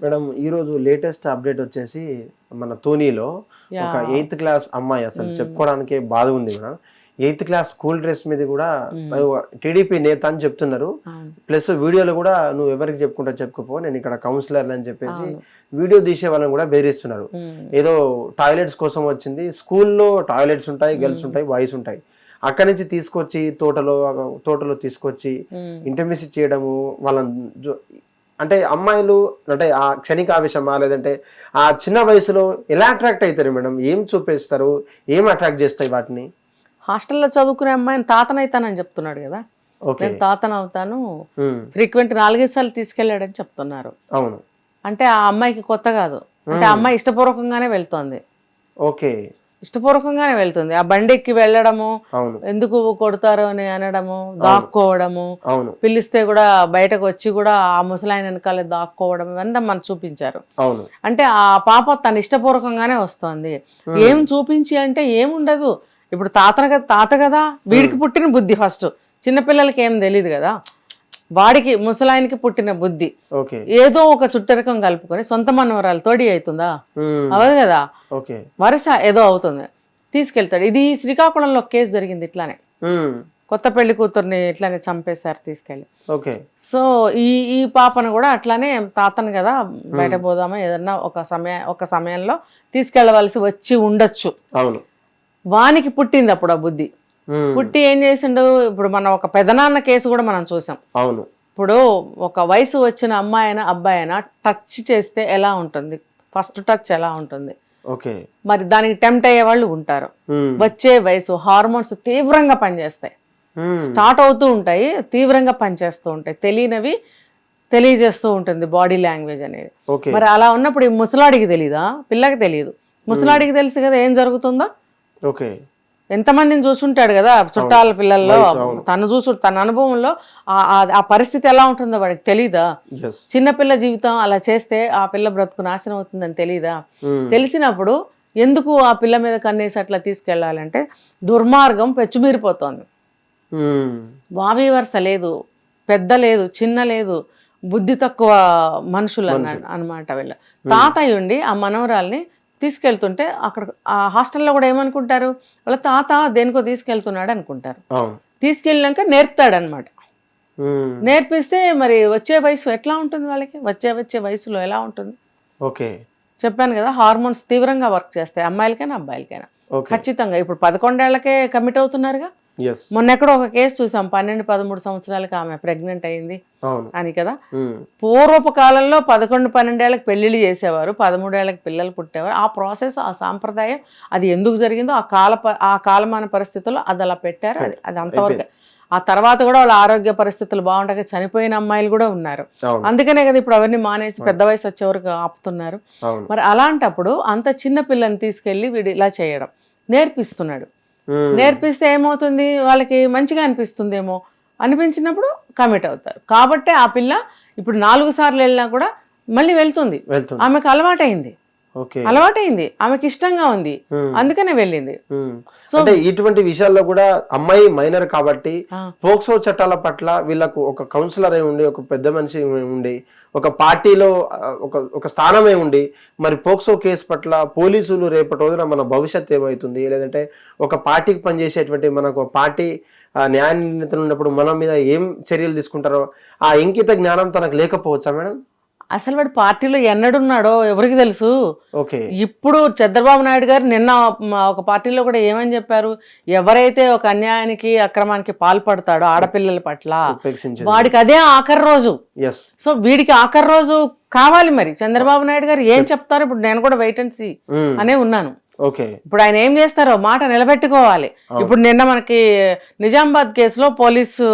Madam ఈ రోజు latest update వచ్చేసి మన తోనీలో ఒక. ఎయిత్ క్లాస్ అమ్మాయి అసలు. చెప్పుకోవడానికి బాధ ఉంది madam eighth class school dress మీద కూడా. టీడీపీ నేత అని చెప్తున్నారు. ప్లస్ వీడియోలో కూడా నువ్వు ఎవరికి చెప్పుకుంటా చెప్పుకోపో నేను ఇక్కడ కౌన్సిలర్ అని చెప్పేసి. వీడియో తీసే వాళ్ళని కూడా బెదిరిస్తున్నారు ఉమ్. ఏదో టాయిలెట్స్ కోసం వచ్చింది స్కూల్లో టాయిలెట్స్ ఉంటాయి గర్ల్స్. ఉంటాయి బాయ్స్ ఉంటాయి అక్కడి నుంచి తీసుకొచ్చి తోటలో తోటలో తీసుకొచ్చి. ఇంటర్మిసి చేయడము వాళ్ళని అంటే అమ్మాయిలు అంటే ఆ క్షణిక ఆవేశమా లేదంటే ఆ చిన్న వయసులో ఎలా అట్రాక్ట్ అవుతారు మేడం? ఏం చూపిస్తారు? ఏం అట్రాక్ట్ చేస్తాయి వాటిని? హాస్టల్లో చదువుకునే అమ్మాయిని తాతనైతానని చెప్తున్నాడు కదా. ఓకే. నేను తాతను అవుతాను ఫ్రీక్వెంట్ నాలుగైదు సార్లు తీసుకెళ్ళాడని చెప్తున్నారు. అవును. అంటే ఆ అమ్మాయికి కొత్త కాదు. అంటే ఆ అమ్మాయి ఇష్టపూర్వకంగానే వెళ్తోంది. ఓకే. ఇష్టపూర్వకంగానే వెళ్తుంది. ఆ బండి ఎక్కి వెళ్ళడము ఎందుకు కొడతారు అని అనడము దాక్కోవడము పిలిస్తే కూడా బయటకు వచ్చి కూడా ఆ ముసలాయన వెనకాలే దాక్కోవడం ఇవంతా మనకు చూపించారు. అంటే ఆ పాప తన ఇష్టపూర్వకంగానే వస్తోంది. ఏం చూపించి అంటే ఏముండదు ఇప్పుడు తాత తాత కదా వీడికి పుట్టిన బుద్ధి ఫస్ట్ చిన్నపిల్లలకి ఏం తెలియదు కదా. వాడికి ముసలాయనకి పుట్టిన బుద్ధి. ఏదో ఒక చుట్టరికం కలుపుకొని సొంత మనవరాలు తోడి అవుతుందా? అవదు కదా? వరుస ఏదో అవుతుంది. తీసుకెళ్తాడు. ఇది శ్రీకాకుళంలో కేసు జరిగింది ఇట్లానే. కొత్త పెళ్ళి కూతుర్ని ఇట్లానే చంపేశారు తీసుకెళ్ళి. ఓకే. సో ఈ ఈ పాపను కూడా అట్లానే తాతను కదా బయట పోదామా? ఏదన్నా ఒక సమయ ఒక సమయంలో తీసుకెళ్ళవలసి వచ్చి ఉండొచ్చు. అవును. వానికి పుట్టింది అప్పుడు ఆ బుద్ధి. పుట్టి ఏం చేసిండు ఇప్పుడు మనం ఒక పెదనాన్న కేసు కూడా మనం చూసాం. అవును. ఇప్పుడు ఒక వయసు వచ్చిన అమ్మాయి అయినా అబ్బాయి అయినా టచ్ చేస్తే ఎలా ఉంటుంది? ఫస్ట్ టచ్ ఎలా ఉంటుంది? ఓకే. మరి దానికి టెంప్ట్ అయ్యే వాళ్ళు ఉంటారు. వచ్చే వయసు హార్మోన్స్ తీవ్రంగా పనిచేస్తాయి. స్టార్ట్ అవుతూ ఉంటాయి తీవ్రంగా పనిచేస్తూ ఉంటాయి. తెలియనివి తెలియజేస్తూ ఉంటుంది బాడీ లాంగ్వేజ్ అనేది. మరి అలా ఉన్నప్పుడు ఈ ముసలాడికి తెలీదా? పిల్లకి తెలియదు ముసలాడికి తెలుసు కదా ఏం జరుగుతుందో? ఓకే. ఎంతమందిని చూసుంటాడు కదా చుట్టాల పిల్లల్లో. తను చూసు తన అనుభవంలో ఆ- పరిస్థితి ఎలా ఉంటుందో వాడికి తెలీదా? చిన్నపిల్ల జీవితం అలా చేస్తే ఆ పిల్ల బ్రతుకు నాశనం అవుతుందని తెలీదా? తెలిసినప్పుడు ఎందుకు ఆ పిల్ల మీద కన్నేసి అట్లా తీసుకెళ్ళాలంటే దుర్మార్గం పెచ్చుమీరిపోతోంది. వావి వరుస లేదు పెద్ద లేదు చిన్న లేదు బుద్ధి తక్కువ మనుషులు అన్న అనమాట వీళ్ళు. తాతయ్య ఉండి ఆ మనవరాల్ని తీసుకెళ్తుంటే అక్కడ ఆ హాస్టల్లో కూడా ఏమనుకుంటారు? వాళ్ళ తాత దేనికో తీసుకెళ్తున్నాడు అనుకుంటారు. తీసుకెళ్ళినాక నేర్పుతాడు అనమాట ఉమ్, నేర్పిస్తే మరి వచ్చే వయసు ఎట్లా ఉంటుంది వాళ్ళకి? వచ్చే వచ్చే వయసులో ఎలా ఉంటుంది? ఓకే. చెప్పాను కదా హార్మోన్స్ తీవ్రంగా వర్క్ చేస్తాయి అమ్మాయిలకైనా అబ్బాయిలకైనా. ఖచ్చితంగా. ఇప్పుడు పదకొండేళ్ళకే కమిట్ అవుతున్నారుగా? మొన్న ఎక్కడో ఒక కేసు చూసాం. పన్నెండు పదమూడు సంవత్సరాలకి ఆమె ప్రెగ్నెంట్ అయింది అని కదా? పూర్వపు కాలంలో పదకొండు పన్నెండేళ్ళకి పెళ్ళిళ్ళు చేసేవారు. పదమూడేళ్ళకి పిల్లలు పుట్టేవారు. ఆ ప్రాసెస్ ఆ సాంప్రదాయం అది ఎందుకు జరిగిందో ఆ కాల ఆ కాలమాన పరిస్థితుల్లో అది అలా పెట్టారు. అది అది అంతవరకు. ఆ తర్వాత కూడా వాళ్ళ ఆరోగ్య పరిస్థితులు బాగుండక చనిపోయిన అమ్మాయిలు కూడా ఉన్నారు. అందుకనే కదా ఇప్పుడు అవన్నీ మానేసి పెద్ద వయసు వచ్చే వరకు ఆపుతున్నారు. మరి అలాంటప్పుడు అంత చిన్న పిల్లని తీసుకెళ్ళి వీడు ఇలా చేయడం నేర్పిస్తున్నాడు. నేర్పిస్తే ఏమవుతుంది? వాళ్ళకి మంచిగా అనిపిస్తుందేమో అనిపించినప్పుడు కమిట్ అవుతారు. కాబట్టి ఆ పిల్ల ఇప్పుడు నాలుగు సార్లు వెళ్ళినా కూడా మళ్ళీ వెళ్తుంది. ఆమెకు అలవాటైంది. అలవాటైంది. ఆమెకి ఇష్టంగా ఉంది అందుకనే వెళ్ళింది. అంటే ఇటువంటి విషయాల్లో కూడా అమ్మాయి మైనర్ కాబట్టి పోక్సో చట్టాల పట్ల వీళ్ళకు ఒక కౌన్సిలర్ అయి ఉండి ఒక పెద్ద మనిషి ఉండి ఒక పార్టీలో ఒక ఒక స్థానమే ఉండి మరి పోక్సో కేసు పట్ల పోలీసులు రేపటి రోజున మన భవిష్యత్ ఏమవుతుంది లేదంటే ఒక పార్టీకి పనిచేసేటువంటి మనకు పార్టీ న్యాయ నిర్ణేతలు ఉన్నప్పుడు మన మీద ఏం చర్యలు తీసుకుంటారో ఆ ఇంకిత జ్ఞానం తనకు లేకపోవచ్చా మేడం? అసలు వాడు పార్టీలో ఎన్నడున్నాడో ఎవరికి తెలుసు? ఓకే. ఇప్పుడు చంద్రబాబు నాయుడు గారు నిన్న ఒక పార్టీలో కూడా ఏమని చెప్పారు? ఎవరైతే ఒక అన్యాయానికి అక్రమానికి పాల్పడతాడో ఆడపిల్లల పట్ల వాడికి అదే ఆఖరి రోజు. సో వీడికి ఆఖరి రోజు కావాలి మరి. చంద్రబాబు నాయుడు గారు ఏం చెప్తారు ఇప్పుడు నేను కూడా వెయిట్ అండ్ సీ అనే ఉన్నాను. ఓకే. ఇప్పుడు ఆయన ఏం చేస్తారో మాట నిలబెట్టుకోవాలి. ఇప్పుడు నిన్న మనకి నిజామాబాద్ కేసులో పోలీసు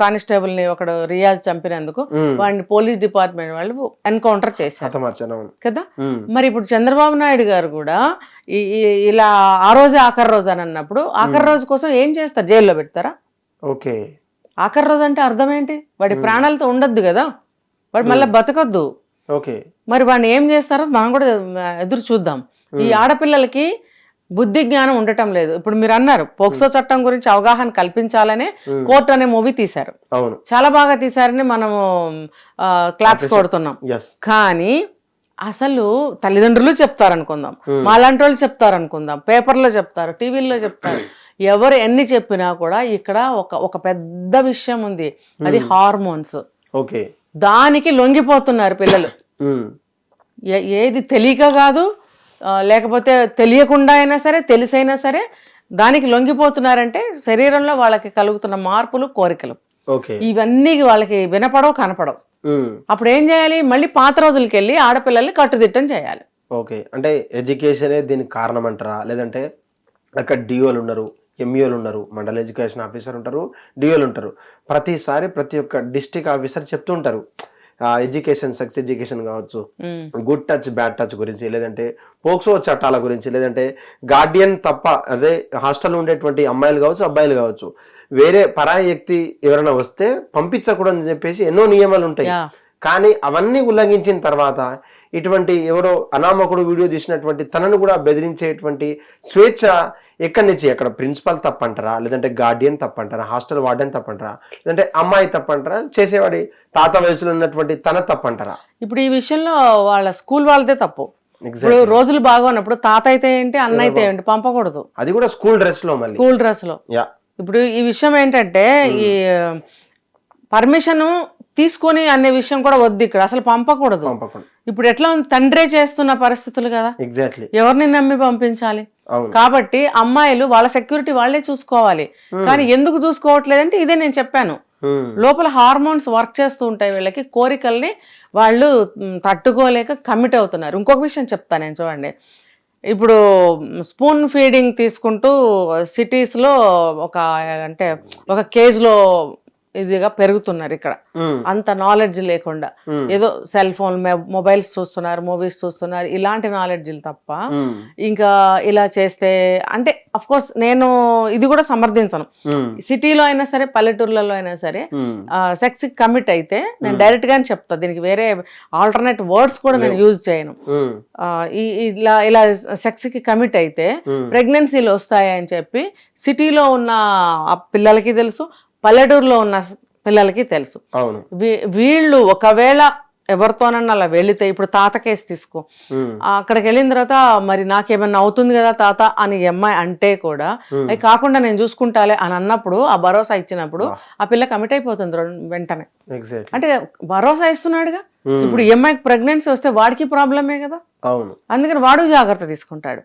కానిస్టేబుల్ని ఒకడు రియాజ్ చంపినందుకు వాడిని పోలీస్ డిపార్ట్మెంట్ వాళ్ళు ఎన్కౌంటర్ చేశారు. కదా? మరి ఇప్పుడు చంద్రబాబు నాయుడు గారు కూడా ఇలా ఆ రోజే ఆఖరి రోజు అని అన్నప్పుడు ఆఖరి రోజు కోసం ఏం చేస్తారు? జైల్లో పెడతారా? ఓకే. ఆఖరి రోజు అంటే అర్థం ఏంటి? వాడి ప్రాణాలతో ఉండొద్దు కదా. వాడు మళ్ళీ బతకొద్దు. ఓకే. మరి వాడిని ఏం చేస్తారో మనం కూడా ఎదురు చూద్దాం. ఈ ఆడపిల్లలకి బుద్ధి జ్ఞానం ఉండటం లేదు. ఇప్పుడు మీరు అన్నారు పోక్సో చట్టం గురించి అవగాహన కల్పించాలనే. కోర్టు అనే మూవీ తీశారు. చాలా బాగా తీశారని మనము క్లాప్స్ కొడుతున్నాం. కానీ అసలు తల్లిదండ్రులు చెప్తారు అనుకుందాం మాలాంటి వాళ్ళు చెప్తారు అనుకుందాం పేపర్లో చెప్తారు టీవీల్లో చెప్తారు. ఎవరు ఎన్ని చెప్పినా కూడా ఇక్కడ ఒక ఒక పెద్ద విషయం ఉంది. అది హార్మోన్స్. ఓకే. దానికి లొంగిపోతున్నారు పిల్లలు. ఏది తెలియక కాదు లేకపోతే తెలియకుండా అయినా సరే తెలిసైనా సరే దానికి లొంగిపోతున్నారంటే శరీరంలో వాళ్ళకి కలుగుతున్న మార్పులు కోరికలు. ఓకే. ఇవన్నీ వాళ్ళకి వినపడవు కనపడవు. అప్పుడు ఏం చేయాలి? మళ్ళీ పాత రోజులకి వెళ్ళి ఆడపిల్లల్ని కట్టుదిట్టం చేయాలి. ఓకే. అంటే ఎడ్యుకేషనే దీనికి కారణం అంటారా లేదంటే అక్కడ డిఓలు ఉన్నారు ఎంఈఓలు ఉన్నారు మండల ఎడ్యుకేషన్ ఆఫీసర్ ఉంటారు డిఓలు ఉంటారు. ప్రతిసారి ప్రతి ఒక్క డిస్టిక్ ఆఫీసర్ చెప్తూ ఉంటారు. ఎడ్యుకేషన్ సెక్స్ ఎడ్యుకేషన్ కావచ్చు గుడ్ టచ్ బ్యాడ్ టచ్ గురించి లేదంటే పోక్సో చట్టాల గురించి లేదంటే గార్డియన్ తప్ప అదే హాస్టల్లో ఉండేటువంటి అమ్మాయిలు కావచ్చు అబ్బాయిలు కావచ్చు వేరే పరాయి వ్యక్తి ఎవరైనా వస్తే పంపించకూడదని చెప్పేసి ఎన్నో నియమాలు ఉంటాయి. కానీ అవన్నీ ఉల్లంఘించిన తర్వాత ఇటువంటి ఎవరో అనామకుడు వీడియో తీసినటువంటి తనను కూడా బెదిరించేటువంటి స్వేచ్ఛ ఎక్కడి నుంచి? అక్కడ ప్రిన్సిపల్ తప్పంటారా? లేదంటే గార్డియన్ తప్పంటారా? హాస్టల్ వార్డెన్ తప్పంటారా? లేదంటే అమ్మాయి తప్పంటారా? చేసేవాడి తాత వయసులో ఉన్నటువంటి తన తప్పంటారా? ఇప్పుడు ఈ విషయంలో వాళ్ళ స్కూల్ వాళ్ళదే తప్పు. ఇప్పుడు రోజులు బాగున్నప్పుడు తాత అయితే ఏంటి అన్న అయితే ఏంటి పంపకూడదు. అది కూడా స్కూల్ డ్రెస్లో మళ్ళీ. స్కూల్ డ్రెస్లో. యా. ఇప్పుడు ఈ విషయం ఏంటంటే ఈ పర్మిషన్ తీసుకొని అనే విషయం కూడా వద్దు ఇక్కడ. అసలు పంపకూడదు. పంపకుండా ఇప్పుడు ఎట్లా ఉంది తండ్రే చేస్తున్న పరిస్థితులు కదా? ఎగ్జాక్ట్లీ ఎవరిని నమ్మి పంపించాలి? కాబట్టి అమ్మాయిలు వాళ్ళ సెక్యూరిటీ వాళ్ళే చూసుకోవాలి. కానీ ఎందుకు చూసుకోవట్లేదంటే ఇదే నేను చెప్పాను. ఉమ్, లోపల హార్మోన్స్ వర్క్ చేస్తూ ఉంటాయి వీళ్ళకి. కోరికల్ని వాళ్ళు తట్టుకోలేక కమిట్ అవుతున్నారు. ఇంకొక విషయం చెప్తాను నేను చూడండి. ఇప్పుడు స్పూన్ ఫీడింగ్ తీసుకుంటూ సిటీస్లో ఒక అంటే ఒక కేజ్లో ఇదిగా పెరుగుతున్నారు ఇక్కడ. అంత నాలెడ్జ్ లేకుండా. ఏదో సెల్ ఫోన్ మొబైల్స్ చూస్తున్నారు మూవీస్ చూస్తున్నారు ఇలాంటి నాలెడ్జ్లు తప్ప ఇంకా ఇలా చేస్తే అంటే అఫ్ కోర్స్ నేను ఇది కూడా సమర్థించను. సిటీలో అయినా సరే పల్లెటూర్లలో అయినా సరే సెక్స్ కమిట్ అయితే నేను డైరెక్ట్ గానే చెప్తా. దీనికి వేరే ఆల్టర్నేట్ వర్డ్స్ కూడా నేను యూజ్ చేయను. ఇలా ఇలా సెక్స్కి కమిట్ అయితే ప్రెగ్నెన్సీలు వస్తాయని చెప్పి సిటీలో ఉన్న పిల్లలకి తెలుసు పల్లెటూరులో ఉన్న పిల్లలకి తెలుసు. వీళ్ళు ఒకవేళ ఎవరితోనన్నా అలా వెళితే ఇప్పుడు తాత కేసు తీసుకో. అక్కడికి వెళ్ళిన తర్వాత మరి నాకేమన్నా అవుతుంది కదా తాత అని అమ్మాయి అంటే కూడా. అది కాకుండా నేను చూసుకుంటాలే అని అన్నప్పుడు ఆ భరోసా ఇచ్చినప్పుడు. ఆ పిల్ల కమిట్ అయిపోతుంది వెంటనే. అంటే భరోసా ఇస్తున్నాడుగా. ఇప్పుడు ఈ అమ్మాయికి ప్రెగ్నెన్సీ వస్తే వాడికి ప్రాబ్లమే కదా? అవును. అందుకని వాడు జాగ్రత్త తీసుకుంటాడు.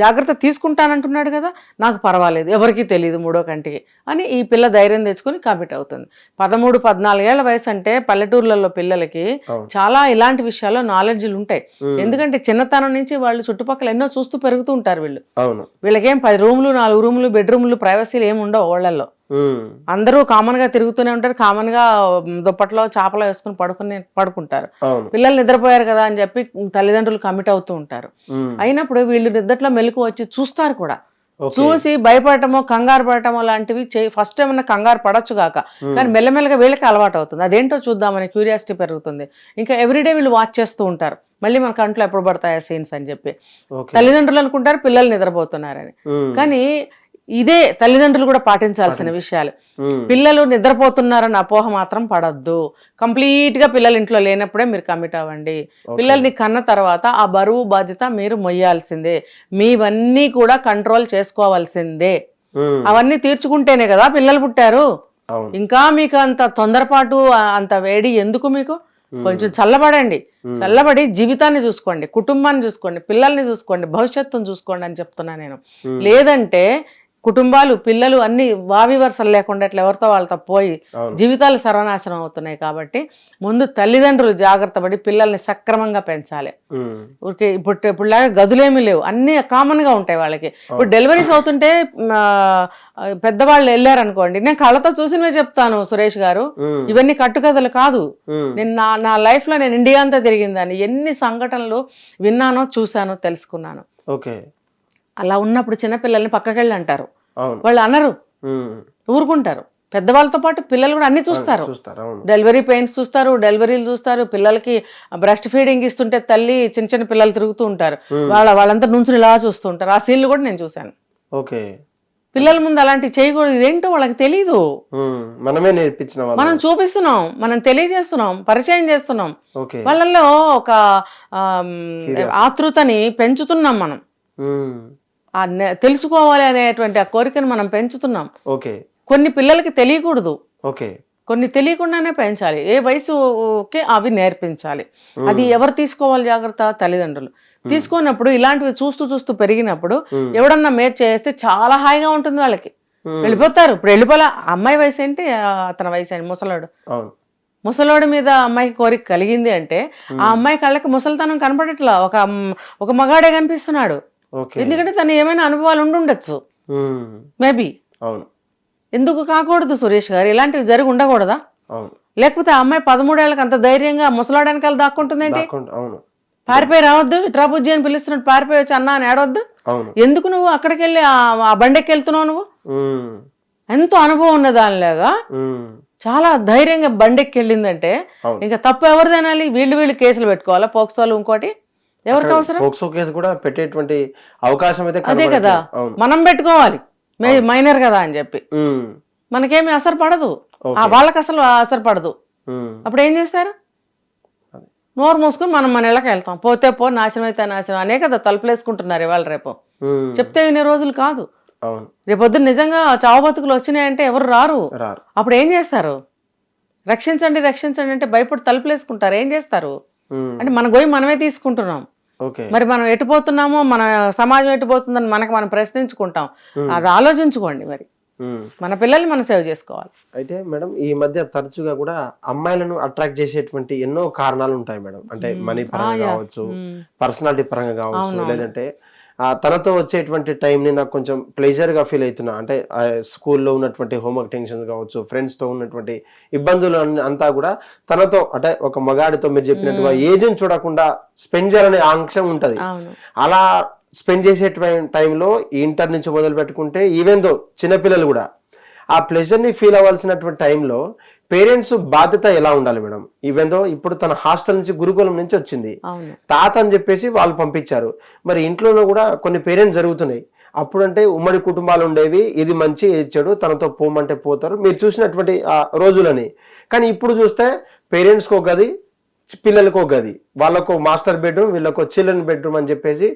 జాగ్రత్త తీసుకుంటానంటున్నాడు కదా నాకు పర్వాలేదు ఎవరికీ తెలియదు మూడో కంటికి అని ఈ పిల్ల ధైర్యం తెచ్చుకొని కమిట్ అవుతుంది. పదమూడు పద్నాలుగేళ్ళ వయసు అంటే పల్లెటూర్లలో పిల్లలకి. చాలా ఇలాంటి విషయాల్లో నాలెడ్జ్లు ఉంటాయి. ఎందుకంటే చిన్నతనం నుంచి వాళ్ళు చుట్టుపక్కల ఎన్నో చూస్తూ పెరుగుతూ ఉంటారు వీళ్ళు. వీళ్ళకేం పది రూములు నాలుగు రూములు బెడ్రూములు ప్రైవసీలు ఏమి ఉండవు ఓళ్ళల్లో. ఉమ్, అందరూ కామన్గా తిరుగుతూనే ఉంటారు కామన్గా దుప్పట్లో చేపలు వేసుకుని పడుకుని పడుకుంటారు. పిల్లలు నిద్రపోయారు కదా అని చెప్పి తల్లిదండ్రులు కమిట్ అవుతూ ఉంటారు. అయినప్పుడు వీళ్ళు నిద్రలో మెలకు వచ్చి చూస్తారు కూడా. చూసి భయపడటమో కంగారు పడటమో లాంటివి చేయి ఫస్ట్ ఏమన్నా కంగారు పడొచ్చు కాక కానీ మెల్లమెల్లగా వీళ్ళకి అలవాటు అవుతుంది. అదేంటో చూద్దామని క్యూరియాసిటీ పెరుగుతుంది. ఇంకా ఎవ్రీడే వీళ్ళు వాచ్ చేస్తూ ఉంటారు. మళ్ళీ మన కంట్లో ఎప్పుడు పడతాయా సీన్స్ అని చెప్పి. తల్లిదండ్రులు అనుకుంటారు పిల్లలు నిద్రపోతున్నారని. కానీ ఇదే తల్లిదండ్రులు కూడా పాటించాల్సిన విషయాలు. పిల్లలు నిద్రపోతున్నారన్న అపోహ మాత్రం పడద్దు. కంప్లీట్గా పిల్లలు ఇంట్లో లేనప్పుడే మీరు కమిట్ అవ్వండి. పిల్లల్ని కన్న తర్వాత ఆ బరువు బాధ్యత మీరు మొయ్యాల్సిందే. మీవన్నీ కూడా కంట్రోల్ చేసుకోవాల్సిందే. అవన్నీ తీర్చుకుంటేనే కదా పిల్లలు పుట్టారు. ఇంకా మీకు అంత తొందరపాటు అంత వేడి ఎందుకు మీకు? కొంచెం చల్లబడండి. చల్లబడి జీవితాన్ని చూసుకోండి కుటుంబాన్ని చూసుకోండి పిల్లల్ని చూసుకోండి భవిష్యత్తును చూసుకోండి అని చెప్తున్నా నేను. లేదంటే కుటుంబాలు పిల్లలు అన్ని వావి వరుసలు లేకుండా ఇట్లా ఎవరితో వాళ్ళతో పోయి జీవితాలు సర్వనాశనం అవుతున్నాయి కాబట్టి ముందు తల్లిదండ్రులు జాగ్రత్త పడి పిల్లల్ని సక్రమంగా పెంచాలి. ఊరికే ఇప్పుడు ఇప్పుడులాగా గదులేమీ లేవు. అన్నీ కామన్గా ఉంటాయి వాళ్ళకి. ఇప్పుడు డెలివరీస్ అవుతుంటే పెద్దవాళ్ళు వెళ్ళారు అనుకోండి నేను కళ్ళతో చూసినవే చెప్తాను సురేష్ గారు. ఇవన్నీ కట్టుకథలు కాదు. నేను నా నా లైఫ్లో నేను ఇండియా అంతా తిరిగిందని ఎన్ని సంఘటనలు విన్నానో చూశానో తెలుసుకున్నాను. ఓకే. అలా ఉన్నప్పుడు చిన్నపిల్లల్ని పక్కకెళ్ళి అంటారు వాళ్ళు అనరు. ఊరుకుంటారు. పెద్దవాళ్ళతో పాటు పిల్లలు కూడా అన్ని చూస్తారు. డెలివరీ పెయిన్స్ చూస్తారు డెలివరీలు చూస్తారు పిల్లలకి బ్రెస్ట్ ఫీడింగ్ ఇస్తుంటే తల్లి చిన్న చిన్న పిల్లలు తిరుగుతూ ఉంటారు. వాళ్ళ వాళ్ళంతా నుంచుని ఇలా చూస్తూ ఉంటారు. ఆ సీన్లు కూడా నేను చూశాను. ఓకే. పిల్లల ముందు అలాంటివి చేయకూడదు ఇదేంటో వాళ్ళకి తెలియదు ఉమ్, మనమే నేర్పించిన మనం చూపిస్తున్నాం మనం తెలియజేస్తున్నాం పరిచయం చేస్తున్నాం. వాళ్ళల్లో ఒక ఆతృతని పెంచుతున్నాం మనం. తెలుసుకోవాలి అనేటువంటి ఆ కోరికను మనం పెంచుతున్నాం. ఓకే. కొన్ని పిల్లలకి తెలియకూడదు. ఓకే. కొన్ని తెలియకుండానే పెంచాలి. ఏ వయసుకి అవి నేర్పించాలి. అది ఎవరు తీసుకోవాలి జాగ్రత్త? తల్లిదండ్రులు. తీసుకున్నప్పుడు ఇలాంటివి చూస్తూ చూస్తూ పెరిగినప్పుడు. ఎవడన్నా మేర్ చేస్తే చాలా హాయిగా ఉంటుంది వాళ్ళకి. వెళ్ళిపోతారు. ఇప్పుడు వెళ్ళిపోలే. అమ్మాయి వయసు ఏంటి? అతని వయసు ఏంటి? ముసలాడు. ముసలోడి మీద అమ్మాయికి కోరిక కలిగింది అంటే ఆ అమ్మాయి కళ్ళకి ముసలితనం కనపడట్లా. ఒక ఒక మగాడే కనిపిస్తున్నాడు. ఎందుకంటే తను ఏమైనా అనుభవాలు ఉండుండొచ్చు మేబీ అవును. ఎందుకు కాకూడదు సురేష్ గారు? ఇలాంటివి జరిగి ఉండకూడదా? లేకపోతే ఆ అమ్మాయి పదమూడేళ్ళకి అంత ధైర్యంగా ముసలాడానికి దాక్కుంటుందేంటి దాక్కుంటా- అవును. పారిపోయి రావద్దు. ఇట్రా బుజ్జి అని పిలుస్తున్నాడు పారిపోయి వచ్చి అన్నా అని ఏడవద్దు. ఎందుకు నువ్వు అక్కడికి వెళ్ళి ఆ- బండెక్కి వెళ్తున్నావు నువ్వు? ఎంతో అనుభవం ఉన్న దానిలాగా చాలా ధైర్యంగా బండెక్కి వెళ్ళిందంటే. ఇంకా తప్పు ఎవరు తినాలి వీళ్ళు వీళ్ళు కేసులు పెట్టుకోవాలా? పోక్సోలు ఇంకోటి? ఎవరికి అవసరం? పోక్సో కేసు కూడా పెట్టేటువంటి అవకాశం అయితే అదే కదా. మనం పెట్టుకోవాలి. మైనర్ కదా అని చెప్పి. మనకేమి అసలు పడదు. వాళ్ళకి అసలు అసలు పడదు. అప్పుడు ఏం చేస్తారు? నోరు మూసుకుని మనం మన ఇళ్ళకి వెళ్తాం. పోతే పో నాశనం అయితే నాశనం. అనే కదా తలుపులేసుకుంటున్నారు ఇవాళ రేపు. చెప్తే వినే రోజులు కాదు. అవును. రేపొద్దున నిజంగా చావు బతుకులు వచ్చినాయంటే ఎవరు రారు. అప్పుడు ఏం చేస్తారు? రక్షించండి రక్షించండి అంటే భయపడి తలుపులేసుకుంటారు. ఏం చేస్తారు? అంటే మన గోయి మనమే తీసుకుంటున్నాం. మరి మనం ఎటుపోతున్నామో మన సమాజం ఎటుపోతుందని మనకు మనం ప్రశ్నించుకుంటాం. అది ఆలోచించుకోండి మరి. మన పిల్లల్ని మనం సేవ్ చేసుకోవాలి. అయితే మేడం ఈ మధ్య తరచుగా కూడా అమ్మాయిలను అట్రాక్ట్ చేసేటువంటి ఎన్నో కారణాలు ఉంటాయి మేడం. అంటే మనీ పరంగా కావచ్చు. పర్సనాలిటీ పరంగా కావచ్చు లేదంటే తనతో వచ్చేటువంటి టైంని నాకు కొంచెం ప్లెజర్గా ఫీల్ అవుతున్నా. అంటే స్కూల్లో ఉన్నటువంటి హోంవర్క్ టెన్షన్స్ కావచ్చు ఫ్రెండ్స్తో ఉన్నటువంటి ఇబ్బందులు అన్ని- అంతా కూడా తనతో అంటే ఒక మగాడితో మీరు చెప్పినట్టుగా ఏజ్ని చూడకుండా స్పెండ్ చేయాలనే ఆంక్ష ఉంటది. అలా స్పెండ్ చేసే టైంలో ఇంటర్ నుంచి మొదలు పెట్టుకుంటే ఈవెన్ దో చిన్నపిల్లలు కూడా ఆ ప్లెజర్ని ఫీల్ అవ్వాల్సినటువంటి టైంలో పేరెంట్స్ బాధ్యత ఎలా ఉండాలి మేడం? ఈవెన్ దో ఇప్పుడు తన హాస్టల్ నుంచి గురుకులం నుంచి వచ్చింది. తాత అని చెప్పేసి వాళ్ళు పంపించారు. మరి ఇంట్లోనూ కూడా కొన్ని పేరెంట్స్ జరుగుతున్నాయి. అప్పుడంటే ఉమ్మడి కుటుంబాలు ఉండేవి. ఇది మంచి ఇది చెడు. తనతో పోమంటే పోతారు. మీరు చూసినటువంటి ఆ రోజులని. కానీ ఇప్పుడు చూస్తే పేరెంట్స్కి ఒక గది పిల్లలకు ఒక గది. వాళ్ళకు మాస్టర్ బెడ్రూమ్ వీళ్ళకు చిల్డ్రన్ బెడ్రూమ్ అని చెప్పేసి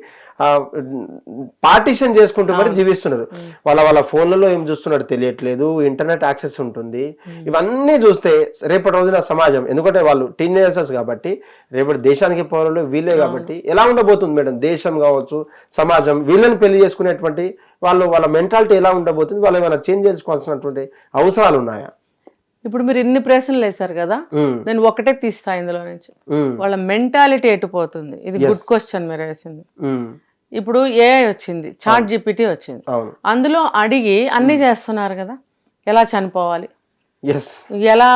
పార్టీషన్ చేసుకుంటూ మరి జీవిస్తున్నారు. వాళ్ళ వాళ్ళ ఫోన్లలో ఏం చూస్తున్నారు తెలియట్లేదు. ఇంటర్నెట్ యాక్సెస్ ఉంటుంది. ఇవన్నీ చూస్తే రేపటి రోజున సమాజం ఎందుకంటే వాళ్ళు టీనేజర్స్ కాబట్టి రేపటి దేశానికి పౌరులు వీళ్ళే కాబట్టి ఎలా ఉండబోతుంది మేడం? దేశం కావచ్చు సమాజం వీళ్ళని పెళ్ళి చేసుకునేటువంటి వాళ్ళు వాళ్ళ మెంటాలిటీ ఎలా ఉండబోతుంది? వాళ్ళు ఏమైనా చేంజ్ చేసుకోవాల్సినటువంటి అవసరాలు ఉన్నాయా? ఇప్పుడు మీరు ఇన్ని ప్రశ్నలు వేశారు కదా నేను ఒకటే తీస్తా ఇందులో నుంచి. వాళ్ళ మెంటాలిటీ ఎటుపోతుంది ఇది గుడ్ క్వశ్చన్ మీరు వేసింది. ఇప్పుడు ఏ వచ్చింది చాట్ జీపీటీ వచ్చింది. అందులో అడిగి అన్ని చేస్తున్నారు కదా ఎలా చనిపోవాలి? ఎలా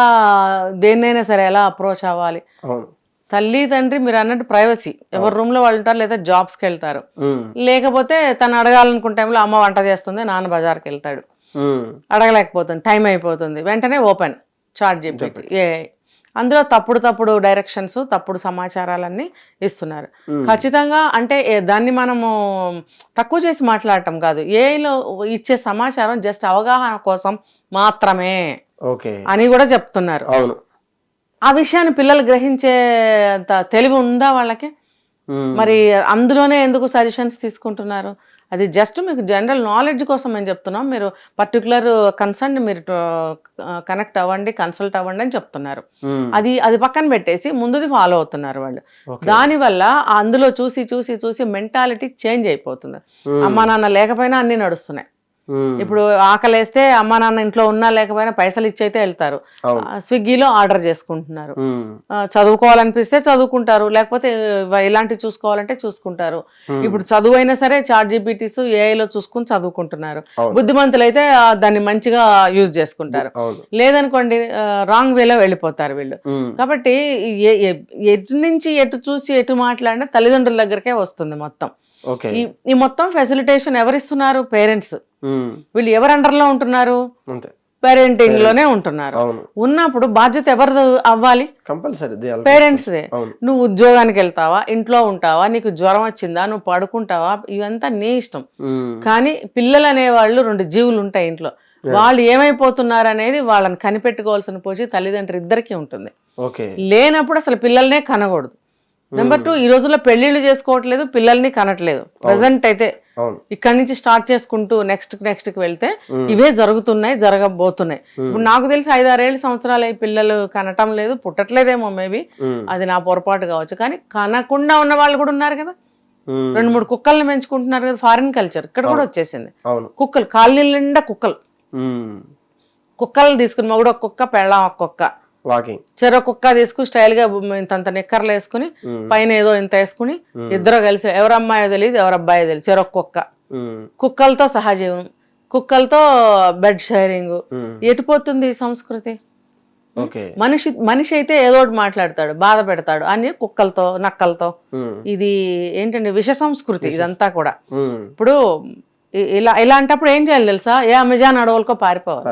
దేన్నైనా సరే ఎలా అప్రోచ్ అవ్వాలి? తల్లి తండ్రి మీరు అన్నట్టు ప్రైవసీ ఎవరి రూమ్లో వాళ్ళు ఉంటారు లేదా జాబ్స్కి వెళ్తారు. లేకపోతే తను అడగాలనుకున్న టైంలో అమ్మ వంట చేస్తుంది నాన్న బజార్కి వెళ్తాడు. అడగలేకపోతుంది. టైం అయిపోతుంది. వెంటనే ఓపెన్ చార్ట్ జీపీటీ ఏ అందులో తప్పుడు తప్పుడు డైరెక్షన్స్ తప్పుడు సమాచారాలన్నీ ఇస్తున్నారు. ఖచ్చితంగా అంటే దాన్ని మనము తక్కువ చేసి మాట్లాడటం కాదు. ఏలో ఇచ్చే సమాచారం జస్ట్ అవగాహన కోసం మాత్రమే ఓకే. అని కూడా చెప్తున్నారు. అవును. ఆ విషయాన్ని పిల్లలు గ్రహించే అంత తెలివి ఉందా వాళ్ళకి? మరి అందులోనే ఎందుకు సజెషన్స్ తీసుకుంటున్నారు? అది జస్ట్ మీకు జనరల్ నాలెడ్జ్ కోసం మేము చెప్తున్నాం. మీరు పర్టికులర్ కన్సర్న్ మీరు కనెక్ట్ అవ్వండి కన్సల్ట్ అవ్వండి అని చెప్తున్నారు. ఉమ్, అది అది పక్కన పెట్టేసి ముందుది ఫాలో అవుతున్నారు వాళ్ళు. దానివల్ల అందులో చూసి చూసి చూసి మెంటాలిటీ చేంజ్ అయిపోతుంది. Hmm. అమ్మా నాన్న లేకపోయినా అన్ని నడుస్తున్నాయి. ఇప్పుడు ఆకలేస్తే అమ్మా నాన్న ఇంట్లో ఉన్నా లేకపోయినా పైసలు ఇచ్చైతే వెళ్తారు. అవును. ఆ, స్విగ్గీలో ఆర్డర్ చేసుకుంటున్నారు. చదువుకోవాలనిపిస్తే చదువుకుంటారు. లేకపోతే ఇలాంటివి చూసుకోవాలంటే చూసుకుంటారు. ఇప్పుడు చదువు అయినా సరే చార్ట్ జీపీటీస్ ఏఐలో చూసుకుని చదువుకుంటున్నారు. బుద్ధిమంతులైతే ఆ, దాన్ని మంచిగా యూజ్ చేసుకుంటారు. లేదనుకోండి రాంగ్ వేలో వెళ్ళిపోతారు వీళ్ళు. కాబట్టి ఎటు నుంచి ఎటు చూసి ఎటు మాట్లాడినా తల్లిదండ్రుల దగ్గరకే వస్తుంది మొత్తం. ఈ ఈ మొత్తం ఫెసిలిటేషన్ ఎవరిస్తున్నారు? పేరెంట్స్ వీళ్ళు ఎవరు అండర్లో ఉంటున్నారు? పేరెంటింగ్లోనే ఉంటున్నారు. ఉన్నప్పుడు బాధ్యత ఎవరిది అవ్వాలి? కంపల్సరీ పేరెంట్స్దే అవును. నువ్వు ఉద్యోగానికి వెళ్తావా? ఇంట్లో ఉంటావా? నీకు జ్వరం వచ్చిందా? నువ్వు పడుకుంటావా? ఇవంతా నీ ఇష్టం. కానీ పిల్లలు అనేవాళ్ళు రెండు జీవులు ఉంటాయి ఇంట్లో. వాళ్ళు ఏమైపోతున్నారు అనేది వాళ్ళని కనిపెట్టుకోవాల్సిన పోచి తల్లిదండ్రులు ఇద్దరికీ ఉంటుంది. లేనప్పుడు అసలు పిల్లల్నే కనకూడదు. నెంబర్ టూ ఈ రోజుల్లో పెళ్ళిళ్ళు చేసుకోవట్లేదు పిల్లల్ని కనట్లేదు. ప్రజెంట్ అయితే ఇక్కడి నుంచి స్టార్ట్ చేసుకుంటూ నెక్స్ట్ నెక్స్ట్కి వెళ్తే ఇవే జరుగుతున్నాయి జరగబోతున్నాయి. ఇప్పుడు నాకు తెలిసి ఐదారేళ్ళు సంవత్సరాలు పిల్లలు కనటం లేదు పుట్టట్లేదేమో మేబీ. అది నా పొరపాటు కావచ్చు. కానీ కనకుండా ఉన్న వాళ్ళు కూడా ఉన్నారు కదా. రెండు మూడు కుక్కల్ని పెంచుకుంటున్నారు కదా ఫారిన్ కల్చర్ ఇక్కడ కూడా వచ్చేసింది. కుక్కలు కాలనీ నిండా కుక్కలు. కుక్కలు తీసుకుని మొగుడు ఒక కుక్క పెళ్ళం ఒక కుక్క వాకింగ్. చెరో కుక్క తీసుకుని స్టైల్గా ఇంతంత నిక్కర్లు వేసుకుని పైన ఏదో ఇంత వేసుకుని ఇద్దరు కలిసి ఎవరు అమ్మాయో తెలియదు ఎవరు అబ్బాయో తెలియదు చెరొక కుక్క కుక్కలతో సహజీవనం కుక్కలతో బెడ్ షేరింగ్ ఎటుపోతుంది ఈ సంస్కృతి? ఓకే. మనిషి మనిషి అయితే ఏదో ఒకటి మాట్లాడతాడు బాధ పెడతాడు. అని కుక్కలతో నక్కలతో. ఇది ఏంటంటే విష సంస్కృతి ఇదంతా కూడా. ఇప్పుడు ఇలా ఇలాంటప్పుడు ఏం చేయాలి తెలుసా? ఏ అమెజాన్ అడవులకో పారిపోవాలి.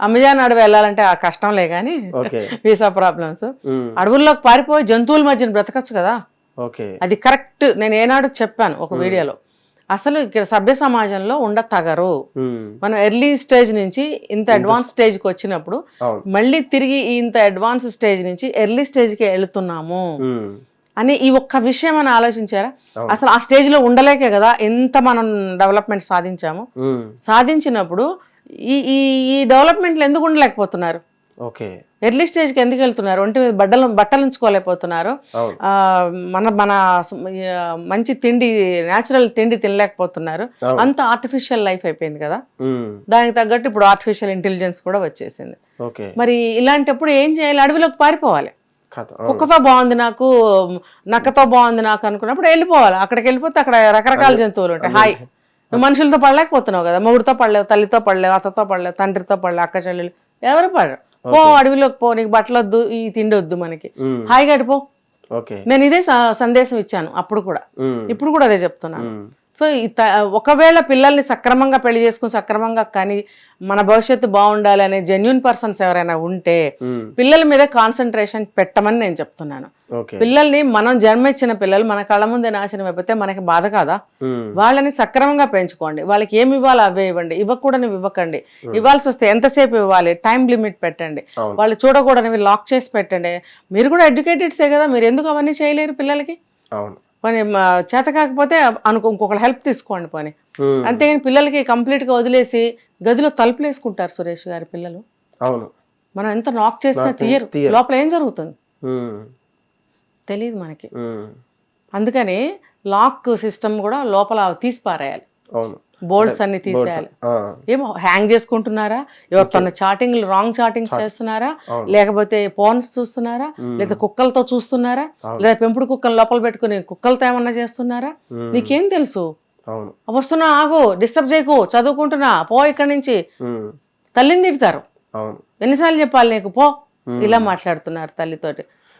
అమెజాన్ అడవి వెళ్ళాలంటే ఆ కష్టంలే కానీ వీసా ప్రాబ్లమ్స్. అడవుల్లోకి పారిపోయి జంతువుల మధ్యన బ్రతకచ్చు కదా? ఓకే. అది కరెక్ట్. నేను ఏనాడు చెప్పాను ఒక వీడియోలో. అసలు ఇక్కడ సభ్య సమాజంలో ఉండ తగరు మనం ఎర్లీ స్టేజ్ నుంచి ఇంత అడ్వాన్స్ స్టేజ్కి వచ్చినప్పుడు మళ్ళీ తిరిగి ఇంత అడ్వాన్స్ స్టేజ్ నుంచి ఎర్లీ స్టేజ్కి వెళుతున్నాము. అని ఈ ఒక్క విషయం అని ఆలోచించారా. అసలు ఆ స్టేజ్లో ఉండలేకే కదా ఎంత మనం డెవలప్మెంట్ సాధించాము? సాధించినప్పుడు ఈ ఈ ఈ డెవలప్మెంట్లు ఎందుకు ఉండలేకపోతున్నారు? ఓకే. ఎర్లీ స్టేజ్కి ఎందుకు వెళ్తున్నారు? ఒంటి మీద బట్టలు బట్టలు ఉంచుకోలేకపోతున్నారు. మన మన మంచి తిండి న్యాచురల్ తిండి తినలేకపోతున్నారు. అంత ఆర్టిఫిషియల్ లైఫ్ అయిపోయింది కదా? దానికి తగ్గట్టు ఇప్పుడు ఆర్టిఫిషియల్ ఇంటెలిజెన్స్ కూడా వచ్చేసింది. మరి ఇలాంటప్పుడు ఏం చేయాలి? అడవిలోకి పారిపోవాలి. కుక్కతో బాగుంది నాకు నక్కతో బాగుంది నాకు అనుకున్నప్పుడు వెళ్ళిపోవాలి. అక్కడికి వెళ్ళిపోతే అక్కడ రకరకాల జంతువులు ఉంటాయి. హాయ్ నువ్వు మనుషులతో పడలేకపోతున్నావు కదా మొగుడితో పడలేవు తల్లితో పడలేవు అత్తతో పడలేవు తండ్రితో పడలేవు అక్క చెల్లెలు ఎవరు పడరు. పో అడవిలోకి పో నీకు బట్టలు వద్దు ఈ తిండి వద్దు మనకి. హాయిగా అటు పో. ఓకే. నేను ఇదే సందేశం ఇచ్చాను అప్పుడు కూడా. ఇప్పుడు కూడా అదే చెప్తున్నాను సో ఒకవేళ పిల్లల్ని సక్రమంగా పెళ్ళి చేసుకుని సక్రమంగా కానీ మన భవిష్యత్తు బాగుండాలి అనే జెన్యున్ పర్సన్స్ ఎవరైనా ఉంటే పిల్లల మీద కాన్సన్ట్రేషన్ పెట్టమని నేను చెప్తున్నాను. పిల్లల్ని మనం జన్మించిన పిల్లలు మన కళ్ళ ముందే నాశనం అయిపోతే మనకి బాధ కాదా? వాళ్ళని సక్రమంగా పెంచుకోండి. వాళ్ళకి ఏమి ఇవ్వాలో అవే ఇవ్వండి. ఇవ్వకూడనివి ఇవ్వకండి. ఇవ్వాల్సి వస్తే ఎంతసేపు ఇవ్వాలి? టైం లిమిట్ పెట్టండి. వాళ్ళు చూడకూడనివి లాక్ చేసి పెట్టండి. మీరు కూడా ఎడ్యుకేటెడ్సే కదా? మీరు ఎందుకు అవన్నీ చేయలేరు పిల్లలకి? అవును. పని చేత కాకపోతే అనుకో ఇంకొకళ్ళ హెల్ప్ తీసుకోండి పని. అంతేగాని పిల్లలకి కంప్లీట్గా వదిలేసి గదిలో తలుపులు వేసుకుంటారు సురేష్ గారి పిల్లలు. అవును. మనం ఎంత నాక్ చేసినా తీయరు. లోపల ఏం జరుగుతుంది? తెలియదు మనకి. అందుకని లాక్ సిస్టమ్ కూడా లోపల తీసి పారేయాలి అవును. బోల్డ్స్ అన్ని తీసేయాలి. ఏమో హ్యాంగ్ చేసుకుంటున్నారా? ఎవరితో చాటింగ్ రాంగ్ చాటింగ్స్ చేస్తున్నారా. లేకపోతే ఫోన్స్ చూస్తున్నారా? లేదా కుక్కలతో చూస్తున్నారా. లేదా పెంపుడు కుక్కలు లోపల పెట్టుకుని కుక్కలతో ఏమన్నా చేస్తున్నారా? ఉమ్, నీకేం తెలుసు? వస్తున్నా ఆగు డిస్టర్బ్ చేయకు చదువుకుంటున్నా పో ఇక్కడి నుంచి. ఉమ్, తల్లిని తిడతారు. ఎన్నిసార్లు చెప్పాలి నీకు? పో. ఇలా మాట్లాడుతున్నారు తల్లితోటి.